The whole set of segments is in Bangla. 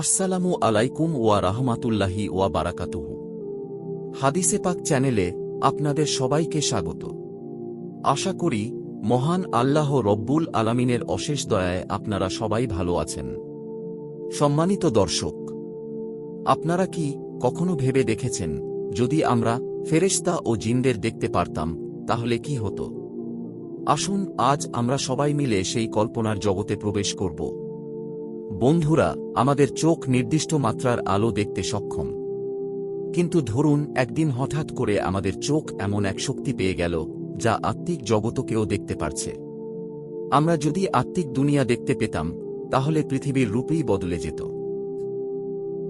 আসসালামু আলাইকুম ওয়া রাহমাতুল্লাহি ওয়া বারাকাতুহু। হাদিসে পাক চ্যানেলে আপনাদের সবাইকে স্বাগত। আশা করি মহান আল্লাহ রব্বুল আলামিনের অশেষ দয়ায় আপনারা সবাই ভালো আছেন। সম্মানিত দর্শক, আপনারা কি কখনো ভেবে দেখেছেন, যদি আমরা ফেরেশতা ও জিনদের দেখতে পারতাম, তাহলে কি হতো? আসুন আজ আমরা সবাই মিলে সেই কল্পনার জগতে প্রবেশ করব। বন্ধুরা, আমাদের চোখ নির্দিষ্ট মাত্রার আলো দেখতে সক্ষম। কিন্তু ধরুন, একদিন হঠাৎ করে আমাদের চোখ এমন এক শক্তি পেয়ে গেল, যা আত্মিক জগতকেও দেখতে পারছে। আমরা যদি আত্মিক দুনিয়া দেখতে পেতাম, তাহলে পৃথিবীর রূপেই বদলে যেত।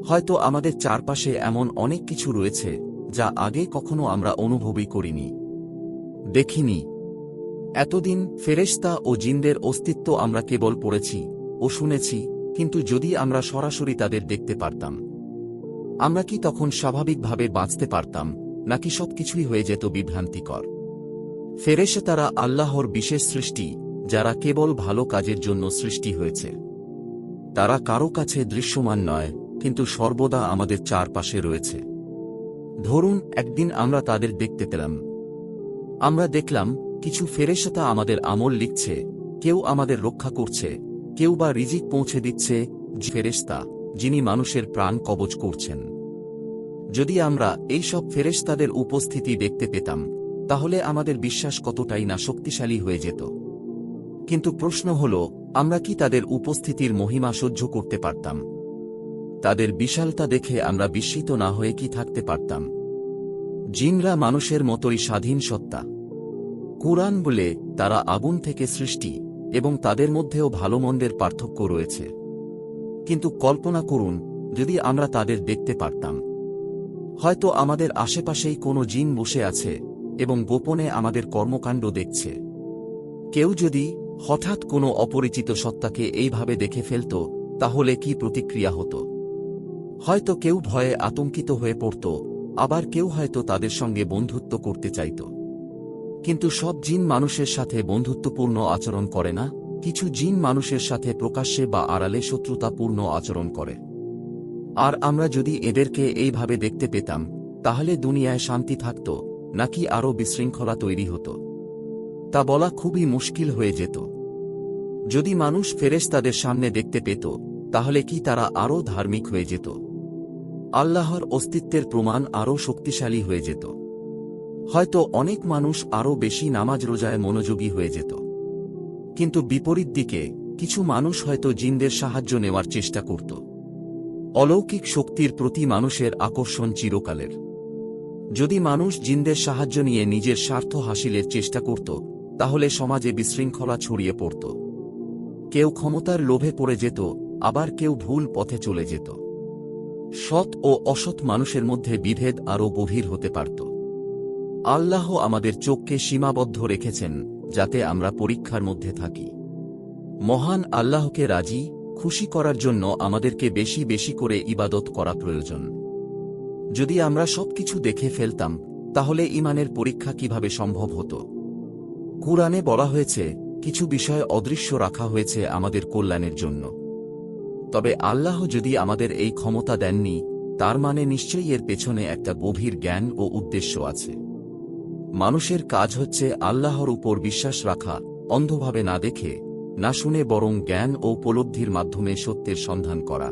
হয়তো আমাদের চারপাশে এমন অনেক কিছু রয়েছে, যা আগে কখনো আমরা অনুভবই করিনি। দেখিনি। এতদিন ফেরেশতা ও জিনদের অস্তিত্ব আমরা কেবল পড়েছি ও শুনেছি কিন্তু যদি আমরা সরাসরি তাদের দেখতে পারতাম, আমরা কি তখন স্বাভাবিকভাবে বাঁচতে পারতাম, নাকি সবকিছুই হয়ে যেত বিভ্রান্তিকর? ফেরেশতারা আল্লাহর বিশেষ সৃষ্টি, যারা কেবল ভালো কাজের জন্য সৃষ্টি হয়েছে। তারা কারও কাছে দৃশ্যমান নয়, কিন্তু সর্বদা আমাদের চারপাশে রয়েছে। ধরুন, একদিন আমরা তাদের দেখতে পেলাম। আমরা দেখলাম, কিছু ফেরেশতা আমাদের আমল লিখছে, কেউ আমাদের রক্ষা করছে কেউ বা রিজিক পৌঁছে দিচ্ছে ফেরেশতা, যিনি মানুষের প্রাণ কবচ করছেন। যদি আমরা এই সব ফেরেশতাদের উপস্থিতি দেখতে পেতাম, তাহলে আমাদের বিশ্বাস কতটাই না শক্তিশালী হয়ে যেত। কিন্তু প্রশ্ন হল, আমরা কি তাদের উপস্থিতির মহিমা সহ্য করতে পারতাম? তাদের বিশালতা দেখে আমরা বিস্মিত না হয়ে কি থাকতে পারতাম? জিনরা মানুষের মতোই স্বাধীন সত্তা। কুরআন বলে, তারা আগুন থেকে সৃষ্টি। এবং তাদের মধ্যেও ভালো মন্দের পার্থক্য রয়েছে। কিন্তু কল্পনা করুন, যদি আমরা তাদের দেখতে পারতাম। হয়তো আমাদের আশেপাশেই কোনো জিন বসে আছে, এবং গোপনে আমাদের কর্মকাণ্ড দেখছে। কেউ যদি হঠাৎ কোনো অপরিচিত সত্তাকে এইভাবে দেখে ফেলত, তাহলে কি প্রতিক্রিয়া হতো? হয়তো কেউ ভয়ে আতঙ্কিত হয়ে পড়ত, আবার কেউ হয়তো তাদের সঙ্গে বন্ধুত্ব করতে চাইত। কিন্তু সব জিন মানুষের সাথে বন্ধুত্বপূর্ণ আচরণ করে না, কিছু জিন মানুষের সাথে প্রকাশ্যে বা আড়ালে শত্রুতাপূর্ণ আচরণ করে। আর আমরা যদি এদেরকে এইভাবে দেখতে পেতাম, তাহলে দুনিয়ায় শান্তি থাকত, নাকি আরও বিশৃঙ্খলা তৈরি হতো। তা বলা খুবই মুশকিল হয়ে যেত। যদি মানুষ ফেরেস তাদের সামনে দেখতে পেত, তাহলে কি তারা আরও ধার্মিক হয়ে যেত? আল্লাহর অস্তিত্বের প্রমাণ আরও শক্তিশালী হয়ে যেত। হয়তো অনেক মানুষ আরও বেশি নামাজ রোজায় মনোযোগী হয়ে যেত। কিন্তু বিপরীত দিকে, কিছু মানুষ হয়তো জিনদের সাহায্য নেওয়ার চেষ্টা করত। অলৌকিক শক্তির প্রতি মানুষের আকর্ষণ চিরকালের। যদি মানুষ জিনদের সাহায্য নিয়ে নিজের স্বার্থ হাসিলের চেষ্টা করত, তাহলে সমাজে বিশৃঙ্খলা ছড়িয়ে পড়ত। কেউ ক্ষমতার লোভে পড়ে যেত, আবার কেউ ভুল পথে চলে যেত। সৎ ও অসৎ মানুষের মধ্যে বিভেদ আরও গভীর হতে পারত। আল্লাহ আমাদের চোখকে সীমাবদ্ধ রেখেছেন, যাতে আমরা পরীক্ষার মধ্যে থাকি। মহান আল্লাহকে রাজি, খুশি করার জন্য আমাদেরকে বেশি বেশি করে ইবাদত করা প্রয়োজন। যদি আমরা সবকিছু দেখে ফেলতাম, তাহলে ইমানের পরীক্ষা কীভাবে সম্ভব হতো? কুরআনে বলা হয়েছে, কিছু বিষয় অদৃশ্য রাখা হয়েছে আমাদের কল্যাণের জন্য। তবে আল্লাহ যদি আমাদের এই ক্ষমতা দেননি, তার মানে নিশ্চয়ই এর পেছনে একটা গভীর জ্ঞান ও উদ্দেশ্য আছে। মানুষের কাজ হচ্ছে আল্লাহর উপর বিশ্বাস রাখা, অন্ধভাবে না দেখে, না শুনে বরং জ্ঞান ও উপলব্ধির মাধ্যমে সত্যের সন্ধান করা।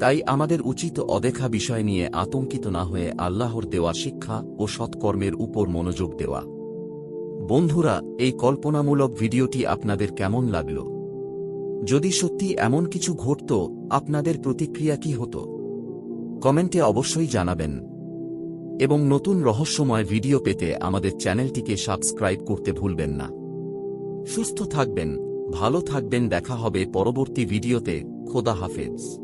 তাই আমাদের উচিত অদেখা বিষয় নিয়ে আতঙ্কিত না হয়ে আল্লাহর দেওয়া শিক্ষা ও সৎকর্মের উপর মনোযোগ দেওয়া। বন্ধুরা, এই কল্পনামূলক ভিডিওটি আপনাদের কেমন লাগল? যদি সত্যি এমন কিছু ঘটত, আপনাদের প্রতিক্রিয়া কি হতো? কমেন্টে অবশ্যই জানাবেন। এবং নতুন রহস্যময় ভিডিও পেতে আমাদের চ্যানেলটিকে সাবস্ক্রাইব করতে ভুলবেন না। সুস্থ থাকবেন, ভালো থাকবেন, দেখা হবে পরবর্তী ভিডিওতে, খোদা হাফেজ।